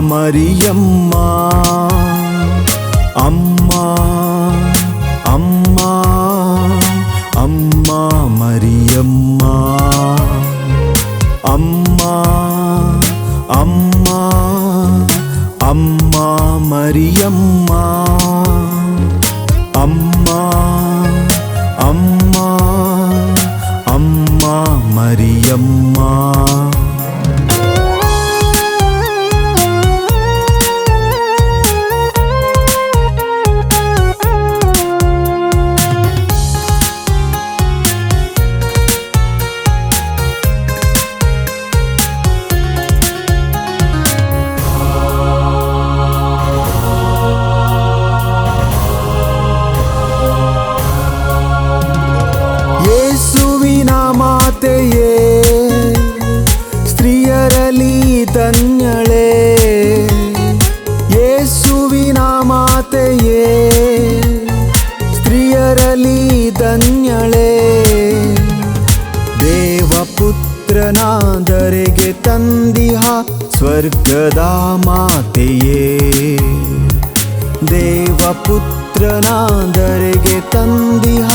மரியம்மா அம்மா அம்மா அம்மா மரியம்மா அம்மா அம்மா அம்மா மரியம்மா அம்மா அம்மா அம்மா மரியம்மா. ಯೇಸುವಿನ ಮಾತೆಯೇ ಸ್ತ್ರೀಯರಲಿ ಧನ್ಯಳೇ. ದೇವಪುತ್ರನಾದರೆಗೆ ತಂದಿಹ ಸ್ವರ್ಗದ ಮಾತೆಯೇ. ದೇವಪುತ್ರನಾದರೆಗೆ ತಂದಿಹ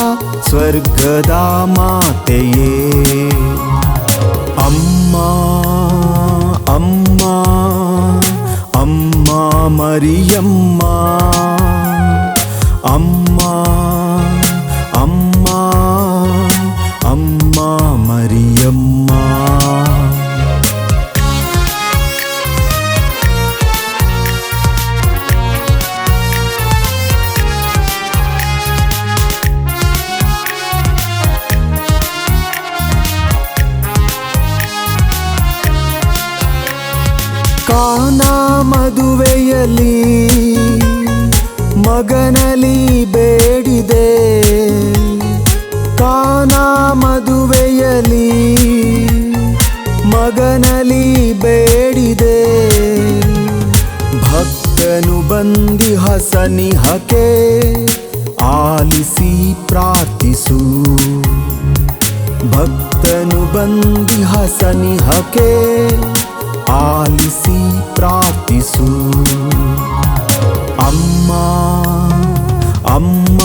ಸ್ವರ್ಗದ ಮಾತೆಯೇ. ಅಮ್ಮ மரியம்மா அம்மா அம்மா அம்மா மரியம்மா. காணா ಮದುವೆಯಲ್ಲಿ ಮಗನಲಿ ಬೇಡಿದೆ. ಕಾನ ಮದುವೆಯಲ್ಲಿ ಮಗನಲಿ ಬೇಡಿದೆ. ಭಕ್ತನು ಬಂದಿ ಹಸನಿ ಹಕೆ ಆಲಿಸಿ ಪ್ರಾರ್ಥಿಸು. ಭಕ್ತನು ಬಂದಿ ಹಸನಿ ಸನಿಹಕ್ಕೆ ಆಲಿಸಿ ಪ್ರಾರ್ಥಿಸು ಅಮ್ಮ ಅಮ್ಮ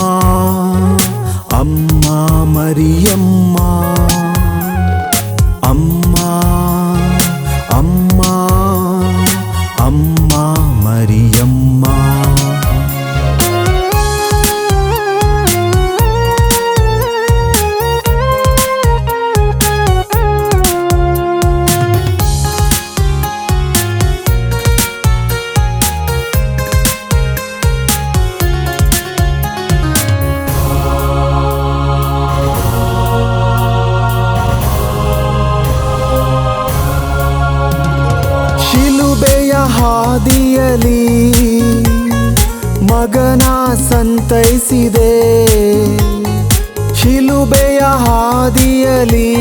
ಅಮ್ಮ ಮರಿಯಮ್ಮ ಶಿಲುಬೆಯ ಹಾದಿಯಲಿ ಮಗನ ಸಂತೈಸಿದೆ. ಶಿಲುಬೆಯ ಹಾದಿಯಲಿ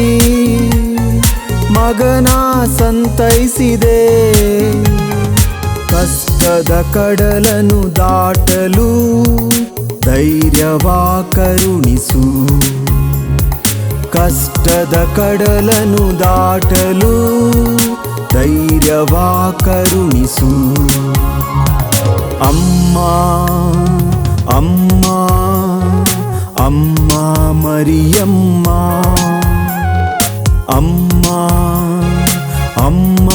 ಮಗನ ಸಂತೈಸಿದೆ. ಕಷ್ಟದ ಕಡಲನು ದಾಟಲು ಧೈರ್ಯವಾ ಕರುಣಿಸು. ಕಷ್ಟದ ಕಡಲನು ದಾಟಲು ಧೈರ್ಯವ ಕರುಣಿಸು ಅಮ್ಮ ಅಮ್ಮ ಅಮ್ಮ ಮರಿಯಮ್ಮ ಅಮ್ಮ ಅಮ್ಮ ಅಮ್ಮ